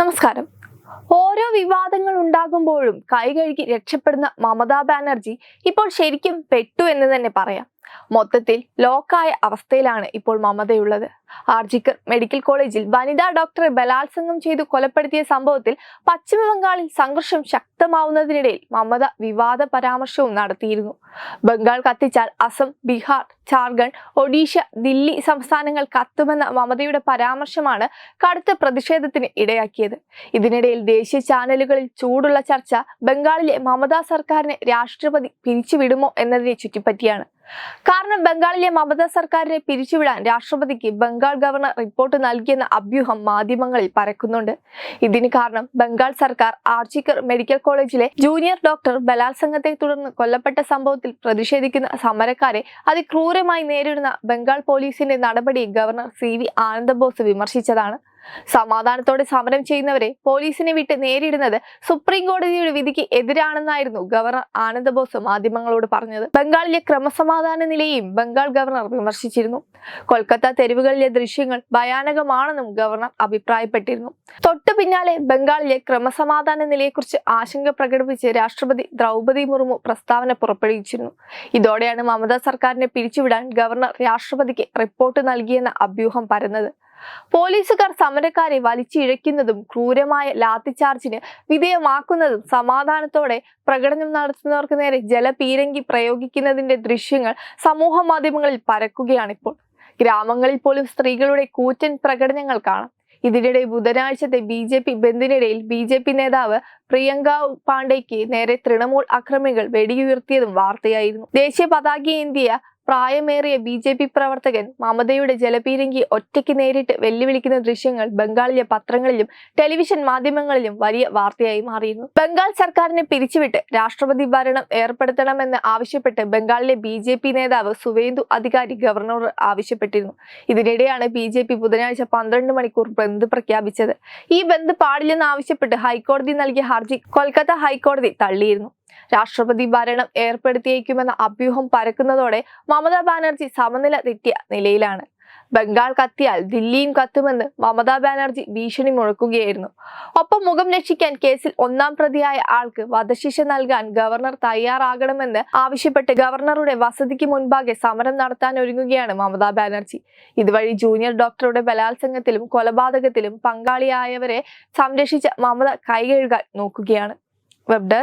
നമസ്കാരം ഓരോ വിവാദങ്ങൾ ഉണ്ടാകുമ്പോഴും കൈ കഴുകി രക്ഷപ്പെടുന്ന മമതാ ബാനർജി ഇപ്പോൾ ശരിക്കും പെട്ടു എന്ന് തന്നെ പറയാം മൊത്തത്തിൽ ലോക്കായ അവസ്ഥയിലാണ് ഇപ്പോൾ മമതയുള്ളത് ആർജിക്കർ മെഡിക്കൽ കോളേജിൽ വനിതാ ഡോക്ടറെ ബലാത്സംഗം ചെയ്തു കൊലപ്പെടുത്തിയ സംഭവത്തിൽ പശ്ചിമബംഗാളിൽ സംഘർഷം ശക്തമാവുന്നതിനിടയിൽ മമത വിവാദ പരാമർശവും നടത്തിയിരുന്നു ബംഗാൾ കത്തിച്ചാൽ അസം ബീഹാർ ജാർഖണ്ഡ് ഒഡീഷ ദില്ലി സംസ്ഥാനങ്ങൾ കത്തുമെന്ന മമതയുടെ പരാമർശമാണ് കടുത്ത പ്രതിഷേധത്തിന് ഇടയാക്കിയത് ഇതിനിടയിൽ ദേശീയ ചാനലുകളിൽ ചൂടുള്ള ചർച്ച ബംഗാളിലെ മമതാ സർക്കാരിനെ രാഷ്ട്രപതി പിരിച്ചുവിടുമോ എന്നതിനെ ചുറ്റിപ്പറ്റിയാണ് കാരണം ബംഗാളിലെ മമത സർക്കാരിനെ പിരിച്ചുവിടാൻ രാഷ്ട്രപതിക്ക് ബംഗാൾ ഗവർണർ റിപ്പോർട്ട് നൽകിയെന്ന അഭ്യൂഹം മാധ്യമങ്ങളിൽ പരക്കുന്നുണ്ട് ഇതിന് കാരണം ബംഗാൾ സർക്കാർ ആർച്ചിക്കർ മെഡിക്കൽ കോളേജിലെ ജൂനിയർ ഡോക്ടർ ബലാത്സംഗത്തെ തുടർന്ന് കൊല്ലപ്പെട്ട സംഭവത്തിൽ പ്രതിഷേധിക്കുന്ന സമരക്കാരെ അതിക്രൂരമായി നേരിടുന്ന ബംഗാൾ പോലീസിന്റെ നടപടി ഗവർണർ സി വി ആനന്ദബോസ് വിമർശിച്ചതാണ് സമാധാനത്തോടെ സമരം ചെയ്യുന്നവരെ പോലീസിനെ വിട്ട് നേരിടുന്നത് സുപ്രീം കോടതിയുടെ വിധിക്ക് എതിരാണെന്നായിരുന്നു ഗവർണർ ആനന്ദ ബോസ് മാധ്യമങ്ങളോട് പറഞ്ഞത് ബംഗാളിലെ ക്രമസമാധാന നിലയെയും ബംഗാൾ ഗവർണർ വിമർശിച്ചിരുന്നു കൊൽക്കത്ത തെരുവുകളിലെ ദൃശ്യങ്ങൾ ഭയാനകമാണെന്നും ഗവർണർ അഭിപ്രായപ്പെട്ടിരുന്നു തൊട്ടു പിന്നാലെ ബംഗാളിലെ ക്രമസമാധാന നിലയെക്കുറിച്ച് ആശങ്ക പ്രകടിപ്പിച്ച് രാഷ്ട്രപതി ദ്രൗപതി മുർമു പ്രസ്താവന പുറപ്പെടുവിച്ചിരുന്നു ഇതോടെയാണ് മമതാ സർക്കാരിനെ പിരിച്ചുവിടാൻ ഗവർണർ രാഷ്ട്രപതിക്ക് റിപ്പോർട്ട് നൽകിയെന്ന അഭ്യൂഹം പരന്നത് പോലീസുകാർ സമരക്കാരെ വലിച്ചിഴക്കുന്നതും ക്രൂരമായ ലാത്തിച്ചാർജിന് വിധേയമാക്കുന്നതും സമാധാനത്തോടെ പ്രകടനം നടത്തുന്നവർക്ക് നേരെ ജലപീരങ്കി പ്രയോഗിക്കുന്നതിന്റെ ദൃശ്യങ്ങൾ സമൂഹ മാധ്യമങ്ങളിൽ പരക്കുകയാണിപ്പോൾ ഗ്രാമങ്ങളിൽ പോലും സ്ത്രീകളുടെ കൂറ്റൻ പ്രകടനങ്ങൾ കാണാം ഇതിനിടെ ബുധനാഴ്ചത്തെ ബി ജെ പി ബന്ദിനിടയിൽ ബി ജെ പി നേതാവ് പ്രിയങ്ക പാണ്ഡെയ്ക്ക് നേരെ തൃണമൂൽ അക്രമികൾ വെടിയുയർത്തിയതും വാർത്തയായിരുന്നു ദേശീയ പതാക പ്രായമേറിയ ബി ജെ പി പ്രവർത്തകൻ മമതയുടെ ജലപീരങ്കി ഒറ്റയ്ക്ക് നേരിട്ട് വെല്ലുവിളിക്കുന്ന ദൃശ്യങ്ങൾ ബംഗാളിലെ പത്രങ്ങളിലും ടെലിവിഷൻ മാധ്യമങ്ങളിലും വലിയ വാർത്തയായി മാറിയിരുന്നു ബംഗാൾ സർക്കാരിനെ പിരിച്ചുവിട്ട് രാഷ്ട്രപതി ഭരണം ഏർപ്പെടുത്തണമെന്ന് ആവശ്യപ്പെട്ട് ബംഗാളിലെ ബി ജെ പി നേതാവ് സുവേന്ദു അധികാരി ഗവർണർ ആവശ്യപ്പെട്ടിരുന്നു ഇതിനിടെയാണ് ബി ജെ പി ബുധനാഴ്ച പന്ത്രണ്ട് മണിക്കൂർ ബന്ദ് പ്രഖ്യാപിച്ചത് ഈ ബന്ദ് പാടില്ലെന്ന് ആവശ്യപ്പെട്ട് ഹൈക്കോടതി നൽകിയ ഹർജി കൊൽക്കത്ത ഹൈക്കോടതി തള്ളിയിരുന്നു രാഷ്ട്രപതി ഭരണം ഏർപ്പെടുത്തിയേക്കുമെന്ന അഭ്യൂഹം പരക്കുന്നതോടെ മമതാ ബാനർജി സമനില തെറ്റിയ നിലയിലാണ് ബംഗാൾ കത്തിയാൽ ദില്ലിയും കത്തുമെന്ന് മമതാ ബാനർജി ഭീഷണി മുഴക്കുകയായിരുന്നു ഒപ്പം മുഖം രക്ഷിക്കാൻ കേസിൽ ഒന്നാം പ്രതിയായ ആൾക്ക് വധശിക്ഷ നൽകാൻ ഗവർണർ തയ്യാറാകണമെന്ന് ആവശ്യപ്പെട്ട് ഗവർണറുടെ വസതിക്ക് മുൻപാകെ സമരം നടത്താൻ ഒരുങ്ങുകയാണ് മമതാ ബാനർജി ഇതുവഴി ജൂനിയർ ഡോക്ടറുടെ ബലാത്സംഗത്തിലും കൊലപാതകത്തിലും പങ്കാളിയായവരെ സംരക്ഷിച്ച മമത കൈകഴുകാൻ നോക്കുകയാണ് web